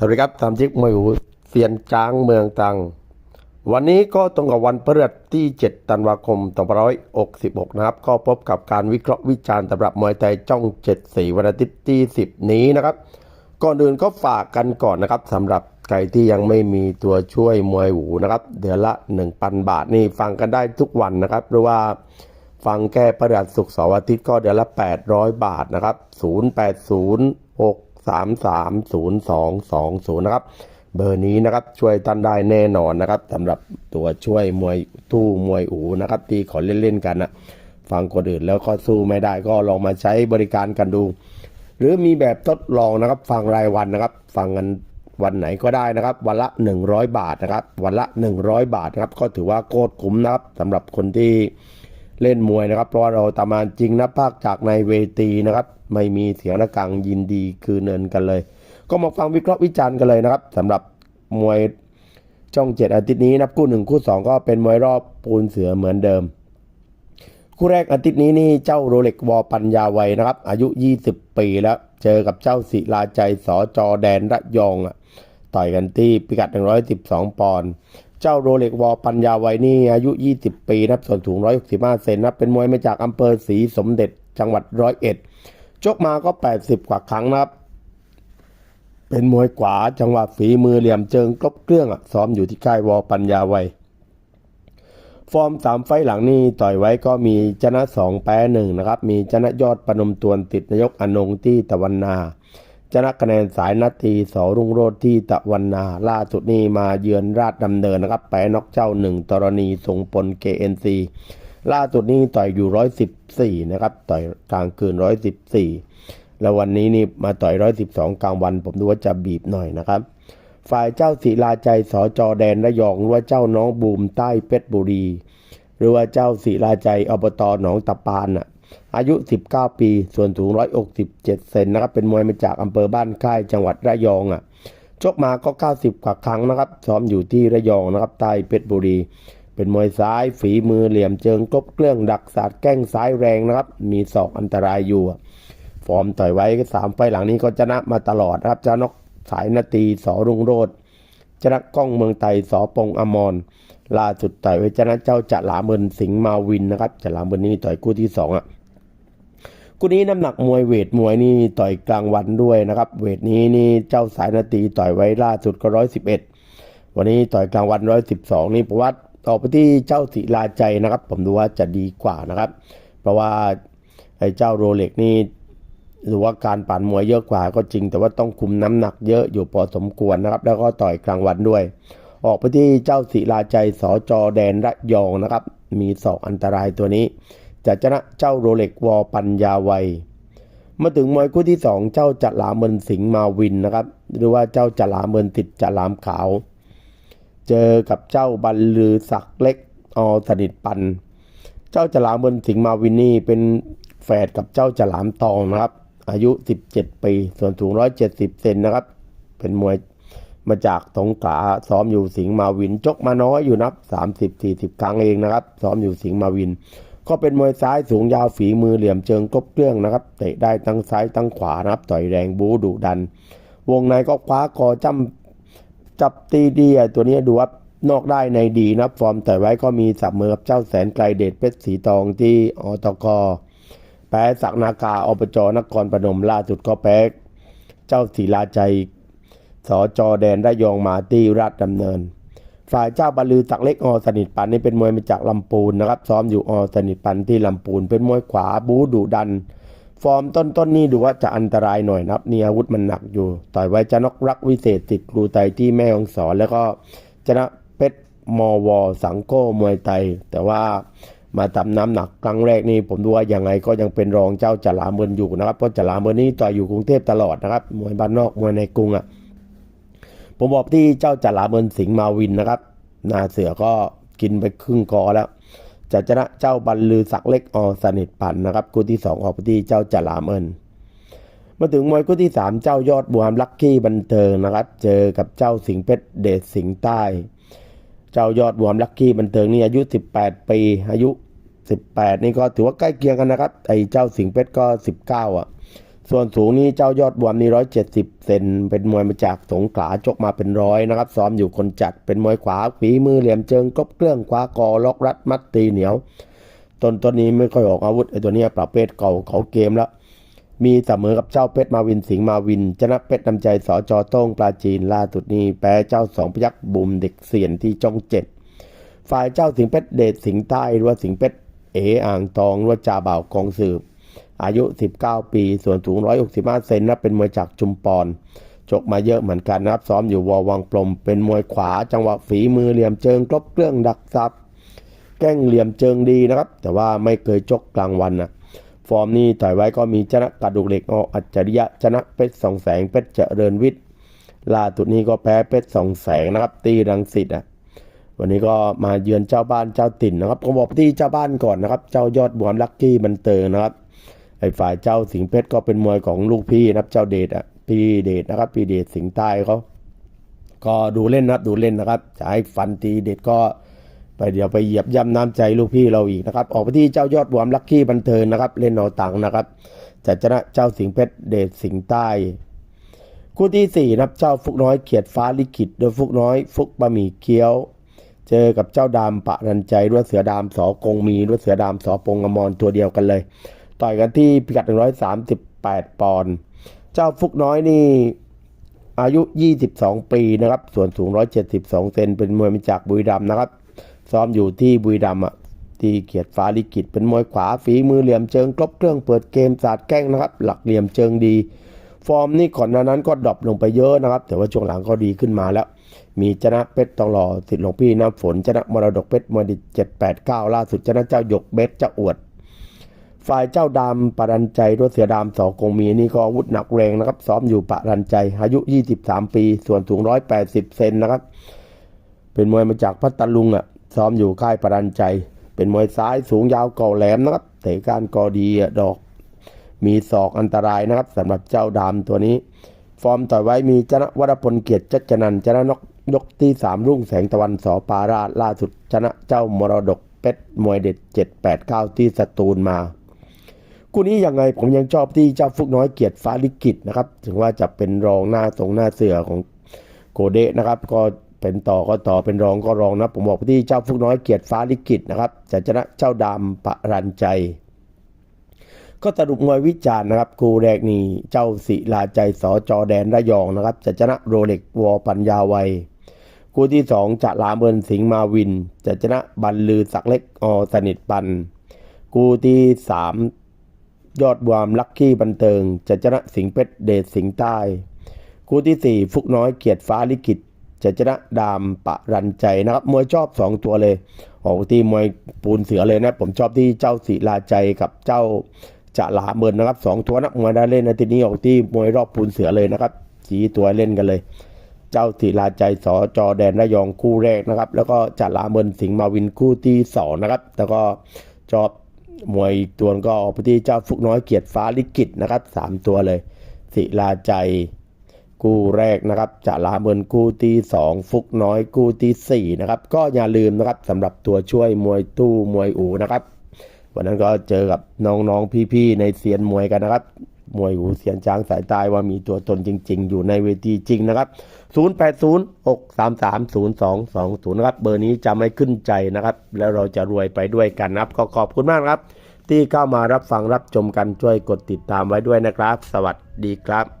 สวัสดีครับตามจิกมวยหูเซียนจ้างเมืองตัง วันนี้ก็ตรงกับวันพฤหัสที่ 7 ธันวาคม2566 นะครับ ก็พบกับการวิเคราะห์วิจารณ์สำหรับมวยไทยจ้อง74วันอาทิตย์ที่ 10 นี้นะครับ ก่อนอื่นก็ฝากกันก่อนนะครับสำหรับใครที่ยังไม่มีตัวช่วยมวยหูนะครับ เดือนละ 1,000 บาทนี่ฟังกันได้ทุกวันนะครับ หรือว่าฟังแค่พฤหัสศุกร์เสาร์อาทิตย์ก็เดือนละ 800 บาทนะครับ 0806 330220 นะครับ เบอร์นี้นะครับช่วยท่านได้แน่นอนนะครับสำหรับตัวช่วยมวยตู้มวยอูนะครับที่ขอเล่นๆกันนะฟังคนอื่นแล้วก็สู้ไม่ได้ก็ลองมาใช้บริการกันดู หรือมีแบบทดลองนะครับ ฟังรายวันนะครับ ฟังกันวันไหนก็ได้นะครับ วันละ 100 บาทนะครับ วันละ 100 บาทนะครับ ก็ถือว่าโคตรคุ้มนะครับสำหรับคนที่ เล่นมวยนะครับ เพราะเราตามมาจริงนะภาคจากในเวทีนะครับ ไม่มีเสียงระฆังยินดีคือเนินกันเลย ก็มาฟังวิเคราะห์วิจารณ์กันเลยนะครับสำหรับมวยช่องเจ็ดอาทิตย์นี้นับคู่หนึ่งคู่สองก็เป็นมวยรอบปูนเสือเหมือนเดิม คู่แรกอาทิตย์นี้นี่เจ้าโรเล็กวอปัญญาวัยนะครับ อายุ 20 ปีแล้ว เจอกับเจ้าศิลาใจสอจอแดนระยองอะต่อยกันที่พิกัด 112 ปอนด์ เจ้าโรเล็กวอปัญญาไวนี่อายุ 20 ปีนับส่วนสูง165 เซนนับเป็นมวยมาจากอำเภอศรีสมเด็จจังหวัดร้อยเอ็ดชกมาก็ 80 กว่าครั้งนะครับ เป็นมวยขวาจังหวะฝีมือเหลี่ยมเจิงครบเครื่องซ้อมอยู่ที่ค่ายวอปัญญาไวฟอร์มสามไฟหลังนี่ต่อยไว้ก็มีชนะสองแพ้หนึ่งนะครับ มีชนะยอดปนมตวนติดนายกอนงที่ตะวันนา ชนะคะแนนสายนาทีสอรุ่งโรดที่ตะวันนา ล่าสุดนี่มาเยือนราชดำเนินนะครับแพ้น็อกเจ้าหนึ่งตรณีทรงปน KNC ล่าสุดนี่ต่อยอยู่ร้อยสิบสี่นะครับต่อยกลางคืนร้อยสิบสี่แล้ววันนี้นี่มาต่อยร้อยสิบสองกลางวัน ผมดูว่าจะบีบหน่อยนะครับ ฝ่ายเจ้าศิลาใจสอจอแดนระยองหรือว่าเจ้าน้องบูมใต้เพชรบุรี หรือว่าเจ้าศิลาใจอบตหนองตะปานอะ อายุ 19 ปี ส่วนสูง 167 เซนนะครับ เป็นมวยมาจากอำเภอบ้านค่ายจังหวัดระยองอะ ชกมาก็ 90 กว่าครั้งนะครับ ซ้อมอยู่ที่ระยองนะครับ ใต้เพชรบุรี เป็นมวยซ้าย ฝีมือเหลี่ยมเจิงครบเครื่องดักศาสตร์แก้งซ้ายแรงนะครับ มีศอกอันตรายอยู่ ฟอร์มต่อยไว้สามไฟหลังนี้ก็ชนะมาตลอดนะครับจะนกสายนาตีสอรุ่งโรดชนะกล้องเมืองไทยสอปงอมรล่าสุดต่อยไว้ชนะเจ้าจะหลาเมินสิงห์มาวินนะครับจะหลาเมินนี่ต่อยคู่ที่สองอะ คู่นี้น้ำหนักมวยเวทมวยนี่ต่อยกลางวันด้วยนะครับ เวทนี้นี่เจ้าสายนาตีต่อยไว้ล่าสุดก็ร้อยสิบเอ็ดวันนี้ต่อยกลางวันร้อยสิบสองนี่ประวัติออกไปที่เจ้าศิลาใจนะครับ ผมดูว่าจะดีกว่านะครับ เพราะว่าไอ้เจ้าโรเล็กนี่หรือว่าการปั่นมวยเยอะกว่าก็จริง แต่ว่าต้องคุมน้ำหนักเยอะอยู่พอสมควรนะครับ แล้วก็ต่อยกลางวันด้วย ออกไปที่เจ้าศิลาใจสอจอแดนระยองนะครับ มีศอกอันตรายตัวนี้ จะชนะเจ้าโรเล็กวอปัญญาวัยมาถึงมวยคู่ที่สองเจ้าจัลาเมินสิงมาวินนะครับ หรือว่าเจ้าจัลาเมินติดจัลามขาว เจอกับเจ้าบัลลือศักเล็กอสนิทปัน เจ้าจัลาเมินสิงมาวินนี่เป็นแฝดกับเจ้าจัลามตองนะครับ อายุ 17 ปี ส่วนสูง 170 เซนนะครับ เป็นมวยมาจากสงขลาซ้อมอยู่สิงห์มาวิน จกมาน้อยอยู่นับ 30-40 ครั้งเองนะครับ ซ้อมอยู่สิงห์มาวิน ก็เป็นมวยซ้ายสูงยาวฝีมือเหลี่ยมเชิงครบเครื่องนะครับเตะได้ทั้งซ้ายทั้งขวานะครับต่อยแรงบูดุดัน วงในก็คว้าคอจ้ำจับตีดีตัวนี้ดูว่านอกได้ในดีนะครับฟอร์มแต่ไว้ก็มีสับมือกับเจ้าแสนไกลเดชเพชรสีทองที่อตกแพ้ศักนากาอบจนครปฐมล่าสุดก็แพ้เจ้าศิลาใจสอจอแดนระยองมาที่ราชดำเนิน ฝ่ายเจ้าบรรลือศักเล็กอสนิทปันนี่เป็นมวยมาจากลำพูนนะครับ ซ้อมอยู่อสนิทปันที่ลำพูน เป็นมวยขวาบูดุดัน ฟอร์มต้นๆนนี่ดูว่าจะอันตรายหน่อยนะครับนี่อาวุธมันหนักอยู่ ต่อยไว้จะนกรักวิเศษติดครูไตที่แม่ของสอน แล้วก็ชนะเพชรมอวอสังโก้มวยไต แต่ว่ามาทำน้ำหนักครั้งแรกนี่ผมดูว่ายังไงก็ยังเป็นรองเจ้าจลาเมินอยู่นะครับเพราะจลาเมินนี่ต่อยอยู่กรุงเทพตลอดนะครับมวยบ้านนอกมวยในกรุงอะ ผมบอกที่เจ้าจลาเมินสิงห์มาวินนะครับ นาเสือก็กินไปครึ่งกอแล้วจะชนะเจ้าบรรลือศักเล็กอสนิทปันนะครับคู่ที่สองออกไปที่เจ้าจลาเมินมาถึงมวยคู่ที่สามเจ้ายอดบวมลักกี้บันเทิงนะครับ เจอกับเจ้าสิงเพชรเดชสิงใต้ เจ้ายอดบวมลักกี้บันเทิงนี่อายุ 18 ปีอายุ 18 นี่ก็ถือว่าใกล้เคียงกันนะครับไอ้เจ้าสิงเพชรก็ 19 อะ ส่วนสูงนี้เจ้ายอดบวมนี่ร้อยเจ็ดสิบเซนเป็นมวยมาจากสงขลาจกมาเป็นร้อยนะครับซ้อมอยู่คนจัดเป็นมวยขวาฝีมือเหลี่ยมเจิงกบเครื่องขวากอล็อกรัดมัดตีเหนียวต้นต้นนี้ไม่ค่อยออกอาวุธไอ้ตัวนี้ประเภทเก่าเขาเกมแล้วมีเสมอกับเจ้าเพชรมาวินสิงห์มาวินชนะเพชรนำใจสอจอโต้งปลาจีนล่าสุดนี้แพ้เจ้าสองพยักษ์บุมเด็กเสียนที่จ้องเจ็ดฝ่ายเจ้าสิงเพชรเดชสิงห์ใต้หรือว่าสิงเพชรเออ่างทองหรือว่าจ่าบ่าวกองสืบ อายุ 19 ปี ส่วนสูง 165 เซนนะเป็นมวยจากจุมพรจกมาเยอะเหมือนกันนะครับซ้อมอยู่วอวังปลม เป็นมวยขวาจังหวะฝีมือเหลี่ยมเจิงครบเครื่องดักซับแก้งเหลี่ยมเจิงดีนะครับ แต่ว่าไม่เคยจกกลางวันนะฟอร์มนี้ต่อยไว้ก็มีชนะกระดูกเหล็กออัจฉริยะชนะเพชรสองแสงเพชรเจริญวิทย์ล่าสุดนี้ก็แพ้เพชรสองแสงนะครับ ตีรังสิตอะวันนี้ก็มาเยือนเจ้าบ้านเจ้าถิ่นนะครับผมบอกที่เจ้าบ้านก่อนนะครับ เจ้ายอดบวมลักกี้บันเติงนะครับ ไอ้ฝ่ายเจ้าสิงเพชรก็เป็นมวยของลูกพี่นะครับเจ้าเดชอะพี่เดชนะครับ พี่เดชสิงใต้เขาก็ดูเล่นนะครับดูเล่นนะครับจะให้ฟันตีเด็ดก็ไปเดี๋ยวไปเหยียบย่ำน้ำใจลูกพี่เราอีกนะครับ ออกไปที่เจ้ายอดบวมลักกี้บันเทิงนะครับ เล่นเอาตังนะครับจะชนะเจ้าสิงเพชรเดชสิงใต้ คู่ที่สี่นับเจ้าฟุกน้อยเขียดฟ้าลิขิตโดยฟุกน้อย ฟุกบะหมี่เกี๊ยว เจอกับเจ้าดำปะรันใจด้วยเสือดำสอกงมีด้วยเสือดำสอปงอมรตัวเดียวกันเลย ต่อยกันที่พิกัด 138 ปอนด์ เจ้าฟุกน้อยนี่อายุ 22 ปีนะครับ ส่วนสูง 172 เซน เป็นมวยมาจากบุรีรัมย์นะครับ ซ้อมอยู่ที่บุรีรัมย์อะ ที่เกียรติฟ้าลิกิต เป็นมวยขวาฝีมือเหลี่ยมเชิงครบเครื่องเปิดเกมศาสตร์แกล้งนะครับ หลักเหลี่ยมเชิงดี ฟอร์มนี่ก่อนหน้านั้นก็ดรอปลงไปเยอะนะครับ แต่ว่าช่วงหลังก็ดีขึ้นมาแล้ว มีชนะเพชรตองหล่อสิทธิ์หลวงพี่น้ำฝนชนะมรดกเพชรมวยดิเจ็ดแปดเก้าล่าสุดชนะเจ้าหยกเบสเจ้าอวด ฝ่ายเจ้าดำปรันใจด้วยเสือดำสอกงมีนี่ก็อาวุธหนักแรงนะครับซ้อมอยู่ปรันใจ อายุ 23 ปี ส่วนสูง 180 เซนนะครับ เป็นมวยมาจากพัทลุงอะซ้อมอยู่ค่ายปรันใจ เป็นมวยซ้ายสูงยาวเก่าแหลมนะครับเตะการกอดีดอก มีศอกอันตรายนะครับสำหรับเจ้าดำตัวนี้ ฟอร์มต่อยไว้มีชนะวรพลเกียรติจัจนันชนะนกยกที่สามรุ่งแสงตะวันสอปาราล่าสุดชนะเจ้ามรดกเพชรมวยเด็ดเจ็ดแปดเก้าที่สตูลมา คู่นี้ยังไงผมยังชอบที่เจ้าฟุกน้อยเกียรติฟ้าลิกิตนะครับ ถึงว่าจะเป็นรองหน้าตรงหน้าเสือของโกเดะนะครับ ก็เป็นต่อก็ต่อเป็นรองก็รองนะ ผมบอกที่เจ้าฟุกน้อยเกียรติฟ้าลิกิตนะครับจะชนะเจ้าดำปะรันใจ ก็สรุปมวยวิจารณ์นะครับคู่แรกนี่เจ้าศิลาใจสอจอแดนระยองนะครับจะชนะโรเล็กวอปัญญาวัยคู่ที่สองจะลาเบินสิงห์มาวิน จะชนะบันลือศักเล็กอสนิทปัน คู่ที่สาม ยอดวามลักกี้บันเทิงจะชนะสิงเพชรเดชสิงใต้ คู่ที่สี่ฟุกน้อยเกียรติฟ้าลิขิตจะชนะดามปะรันใจนะครับ มวยชอบสองตัวเลยออกที่มวยปูนเสือเลยนะ ผมชอบที่เจ้าศิลาใจกับเจ้าจะลาเมินนะครับสองตัวนักมวยได้เล่นในทีนี้ออกที่มวยรอบปูนเสือเลยนะครับสีตัวเล่นกันเลย เจ้าศิลาใจสอจอแดนระยองคู่แรกนะครับ แล้วก็จะลาเมินสิงห์มาวินคู่ที่สองนะครับแล้วก็จอบ มวยอีกตัวก็ออกไปที่เจ้าฟุกน้อยเกียรติฟ้าลิกิตนะครับสามตัวเลย ศิลาใจกู้แรกนะครับจะลาเมินกู้ที่สองฟุกน้อยกู้ที่สี่นะครับก็อย่าลืมนะครับสำหรับตัวช่วยมวยตู้มวยอูนะครับ วันนั้นก็เจอกับน้องๆพี่ๆในเซียนมวยกันนะครับ มวยหูเสียนช้างสายตายว่ามีตัวตนจริง ๆ อยู่ในเวทีจริงนะครับ 0806330220 นะครับ เบอร์นี้จะไม่ขึ้นใจนะครับ แล้วเราจะรวยไปด้วยกันนะครับ ก็ขอบคุณมากครับ ที่เข้ามารับฟังรับชมกันช่วยกดติดตามไว้ด้วยนะครับ สวัสดีครับ